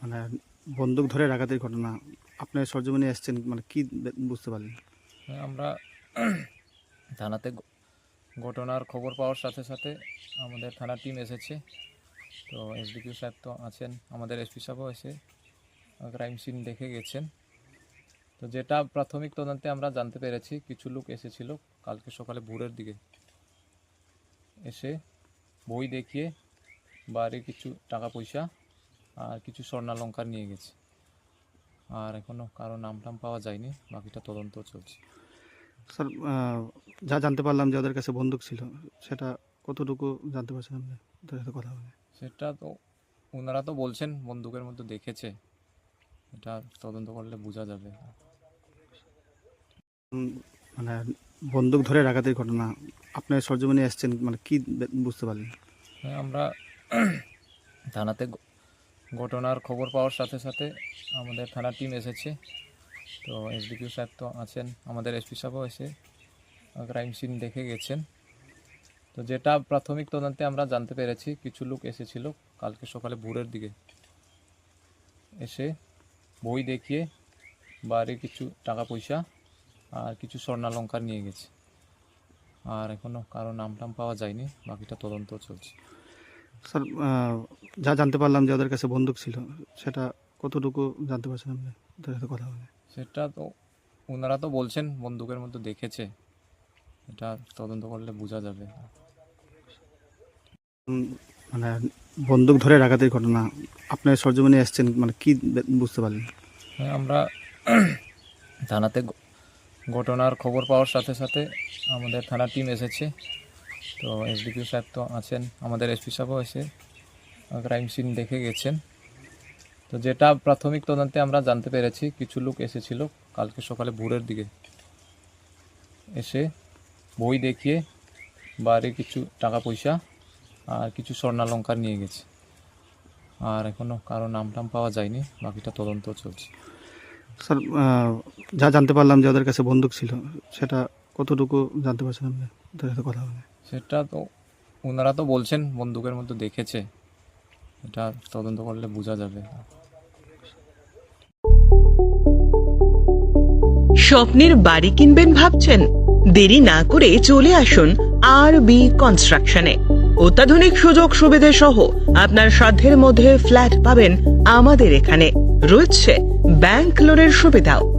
মানে বন্দুক ধরে ডাকাতির ঘটনা আপনি সরজমিনে এসছেন মানে কি বুঝতে পারলেন? আমরা থানাতে ঘটনার খবর পাওয়ার সাথে সাথে আমাদের থানার টিম এসেছে। তো এসডিপিও সাহেব তো আছেন, আমাদের এসপি সাহেবও এসে ক্রাইম সিন দেখে গেছেন। তো যেটা প্রাথমিক তদন্তে আমরা জানতে পেরেছি, কিছু লোক এসেছিল কালকে সকালে ভোরের দিকে। এসে বই দেখিয়ে বাড়ির কিছু টাকা পয়সা আর কিছু স্বর্ণালঙ্কার নিয়ে গেছে। আর এখনও কারও নাম টাম পাওয়া যায়নি বাকিটা তদন্ত চলছে। স্যার যা জানতে পারলাম যে ওদের কাছে বন্দুক ছিল সেটা কতটুকু জানতে পারছেন আপনি? ওদের সাথে কথা বলে। সেটা তো ওনারা তো বলছেন বন্দুকের মধ্যে দেখেছে। এটা তদন্ত করলে বোঝা যাবে। মানে বন্দুক ধরে ডাকাতির ঘটনা আপনি সরজমিনে এসছেন মানে কি বুঝতে পারলেন? হ্যাঁ, আমরা থানাতে ঘটনার খবর পাওয়ার সাথে সাথে আমাদের থানার টিম এসেছে। তো এসডিপিও সাহেব তো আছেন, আমাদের এসপি সাহেবও এসে ক্রাইম সিন দেখে গেছেন। তো যেটা প্রাথমিক তদন্তে আমরা জানতে পেরেছি, কিছু লোক এসেছিল কালকে সকালে ভোরের দিকে। এসে বই দেখিয়ে বাড়ির কিছু টাকা পয়সা আর কিছু স্বর্ণালঙ্কার নিয়ে গেছে। আর এখনও কারও নাম টাম পাওয়া যায়নি, বাকিটা তদন্ত চলছে। স্যার যা জানতে পারলাম যে ওদের কাছে বন্দুক ছিল সেটা কতটুকু জানতে পারছেন আপনি? ওদের সাথে কথা বলে। সেটা তো ওনারা তো বলছেন বন্দুকের মধ্যে দেখেছে। এটা তদন্ত করলে বোঝা যাবে। মানে বন্দুক ধরে ডাকাতির ঘটনা আপনি সরজমিনে এসছেন মানে কি বুঝতে পারলেন? হ্যাঁ, আমরা থানাতে ঘটনার খবর পাওয়ার সাথে সাথে আমাদের থানার টিম এসেছে। তো এসডিপিও সাহেব তো আছেন, আমাদের এসপি সাহেবও এসে ক্রাইম সিন দেখে গেছেন। তো যেটা প্রাথমিক তদন্তে আমরা জানতে পেরেছি, কিছু লোক এসেছিল কালকে সকালে ভোরের দিকে। এসে বই দেখিয়ে বাড়ির কিছু টাকা পয়সা আর কিছু স্বর্ণালঙ্কার নিয়ে গেছে। আর এখনও কারও নাম টাম পাওয়া যায়নি, বাকিটা তদন্ত চলছে। স্যার যা জানতে পারলাম যে ওদের কাছে বন্দুক ছিল, সেটা কতটুকু জানতে পারছেন আপনি? সাথে কথা বলে। সেটা তো ওনারা তো বলছেন বন্দুকের মধ্যে দেখেছে। এটা তদন্ত করলে বোঝা যাবে। স্বপ্নের বাড়ি কিনবেন ভাবছেন? দেরি না করে চলে আসুন আর বি কনস্ট্রাকশনে। অত্যাধুনিক সুযোগ সুবিধে সহ আপনার সাধ্যের মধ্যে ফ্ল্যাট পাবেন আমাদের এখানে। রয়েছে ব্যাংক লোনের সুবিধাও।